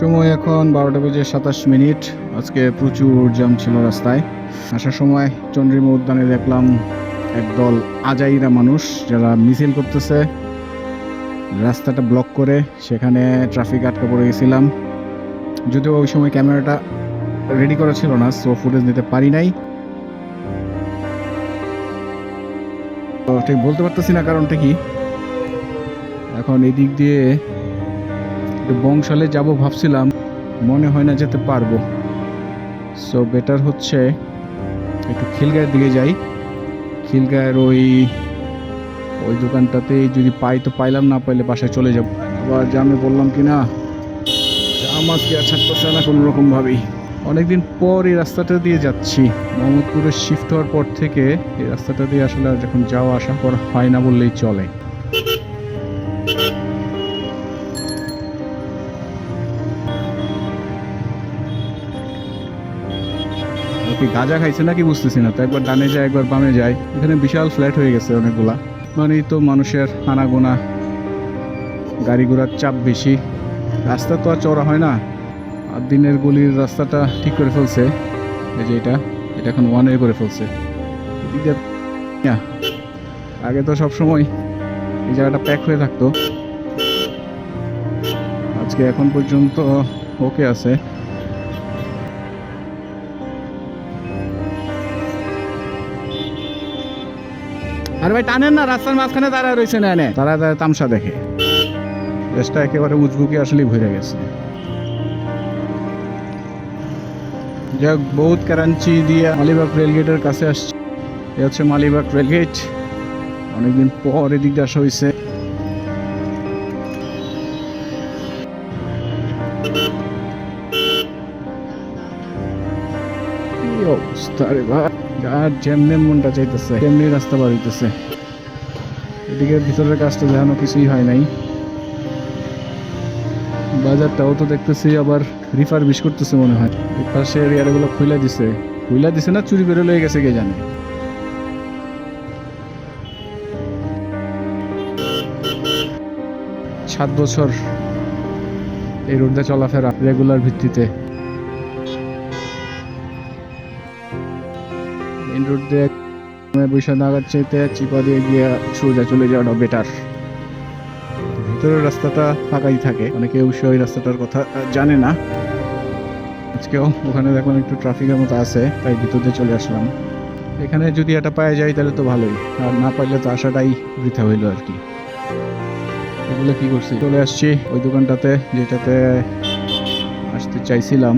সময় এখন বারোটা বেজে সাতাশ মিনিট। আজকে প্রচুর জ্যাম ছিল রাস্তায়। আসার সময় চন্দ্রিমা উদ্যানে দেখলাম একদল আজাইরা মানুষ যারা মিছিল করতেছে। রাস্তাটা ব্লক করে সেখানে ট্রাফিক আটকা পড়ে গেছিলাম। যদিও ওই সময় ক্যামেরাটা রেডি করা ছিল না সো ফুটেজ নিতে পারি নাই। ঠিক বলতে পারতেছি না কারণটা কি। এখন এই দিক দিয়ে বংশালে যাব ভাবছিলাম, মনে হয় না যেতে পারব। সো বেটার হচ্ছে একটু খিলগায়ের দিকে যাই। খিলগায়ের ওই ওই দোকানটাতে যদি পাই তো পাইলাম, না পাইলে বাসায় চলে যাব। আবার জামে বললাম কি না আমার কি আর ছাড়তেছে না কোনো রকমভাবেই অনেকদিন পর এই রাস্তাটা দিয়ে যাচ্ছি। মোহাম্মদপুরে শিফট হওয়ার পর থেকে এই রাস্তাটা দিয়ে আসলে আর যখন যাওয়া আসা করা হয় না বললেই চলে। কি গাঁজা খাইছে নাকি বুঝতেছি না। তো একবার ডানে যায়, একবার বামে যায়। এখানে বিশাল ফ্ল্যাট হয়ে গেছে অনেকগুলা। মানেই তো মানুষের আনাগোনা। গাড়ি ঘোড়ার চাপ বেশি। রাস্তা তো আর চড়া হয় না। আর দিনের গলির রাস্তাটা ঠিক করে ফেলছে। এই যে এটা এটা এখন ওয়ান ওয়ে করে ফেলছে। আগে তো সব সময় এই জায়গাটা প্যাক হয়ে থাকতো। আজকে এখন পর্যন্ত ওকে আছে। আরে ভাই, টানেন না, রাস্তার মাঝখানে দাঁড়ায় রয়েছে না এনে তারা তারা তামসা দেখে। দেশটা একেবারে উজবুকি আসলেই ভরে গেছে। যাক, বহুত কারাঞ্চি দিয়ে মালিবাগ রেলগেটের কাছে আসছে। এ হচ্ছে মালিবাগ রেলগেট অনেকদিন পর এদিক দিয়ে আসা হয়েছে মনটা চাইতেছে রাস্তা বার হইতেছে। এদিকে ভিতরের কিছুই হয় নাই। বাজারটাও তো দেখতেছি আবার করতেছে মনে হয়। খুইলা দিছে। খুইলা দিছে না চুরি করে লয়ে গেছে কে জানে। সাত বছর এই রোডে চলাফেরা রেগুলার ভিত্তিতে। মেন রোড দিয়ে বৈশাখ নাগাদ চাইতে চিপা দিয়ে গিয়ে সোজা চলে যাওয়াটা বেটার ভিতরের রাস্তাটা ফাঁকাই থাকে। অনেকে অবশ্যই ওই রাস্তাটার কথা জানে না। আজকেও ওখানে দেখলাম একটু ট্রাফিকের মতো আছে, তাই ভিতর দিয়ে চলে আসলাম। এখানে যদি এটা পাওয়া যায় তাহলে তো ভালোই, আর না পাইলে তো আসাটাই বৃথা হইল আর কি। এগুলো কি করছি? চলে আসছি ওই দোকানটাতে, যেটাতে আসতে চাইছিলাম।